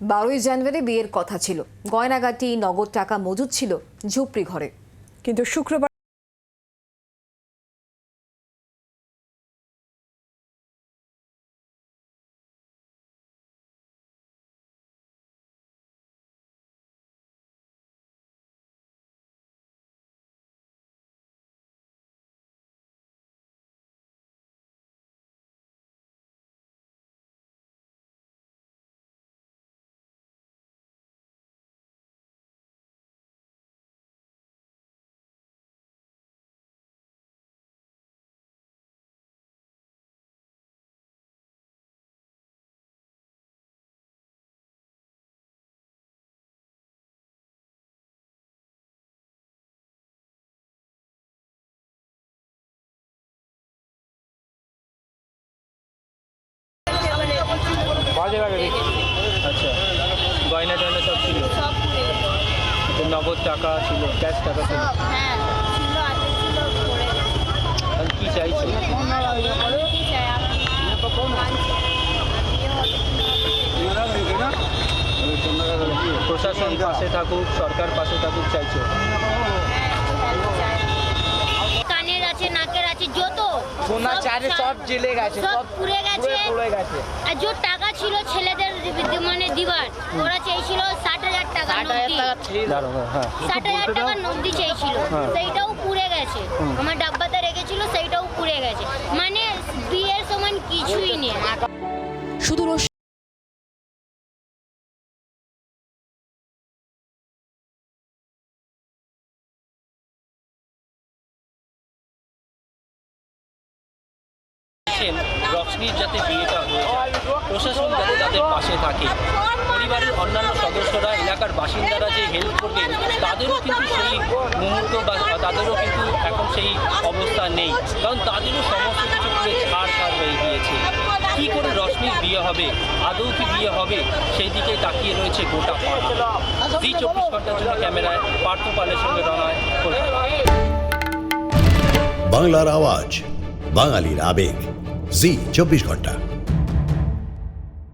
বারোই জানুয়ারি বিয়ের কথা ছিল। গয়নাগাটি নগদ টাকা মজুদ ছিল ঝুপড়ি ঘরে কিন্তু শুক্রবার বাজে লাগে দেখি আচ্ছা। গয়না টয়না সব ছিল? সব পুড়ে গেছে। তো নগদ টাকা ছিল ক্যাশ টাকা ছিল? সব হ্যাঁ ছিল আগে ছিল পড়ে গেছে। আমি কি চাইছো? আমি কি চাই? আমার মা মানছে। আর বিয়ে হবে কি না হবে সেটা প্রশাসন পাশে থাকুক সরকার পাশে থাকুক চাইছো? হ্যাঁ একটু help চাই কানের আছে নাকের আছে যত সোনা চারে সব জেলে গেছে সব পুড়ে গেছে। পুড়ে গেছে। আর যে টাকা ছিল ছেলেদের মানে দিবার ওরা চেয়েছিল ষাট হাজার টাকা ষাট হাজার টাকা নদী হ্যাঁ ষাট হাজার টাকা নগদি চেয়েছিল। হ্যাঁ। সেইটাও পুড়ে গেছে। আমার ডাব্বাতে রেখেছিল সেইটাও পুড়ে গেছে। মানে বিয়ের সময় কিছুই নেই। শুধু চাইছেন রক্সনির যাতে বিয়েটা হয়ে যায়, প্রশাসন যাতে তাদের পাশে থাকে, পরিবারের অন্যান্য সদস্যরা, এলাকার বাসিন্দারা যে হেল্প করবেন, তাদেরও কিন্তু সেই মুহূর্ত বা তাদেরও কিন্তু এখন সেই অবস্থা নেই। কারণ তাদেরও সমস্ত কিছু পুরো ছাড় ছাড় হয়ে গিয়েছে। কী করে রশ্মির বিয়ে হবে? আদৌ কি বিয়ে হবে? সেই দিকে তাকিয়ে রয়েছে গোটা জি চব্বিশ ঘণ্টার জন্য ক্যামেরায় পার্থ পালের সঙ্গে রনয় বাংলার আওয়াজ, বাঙালির আবেগ। জি চব্বিশ ঘণ্টা।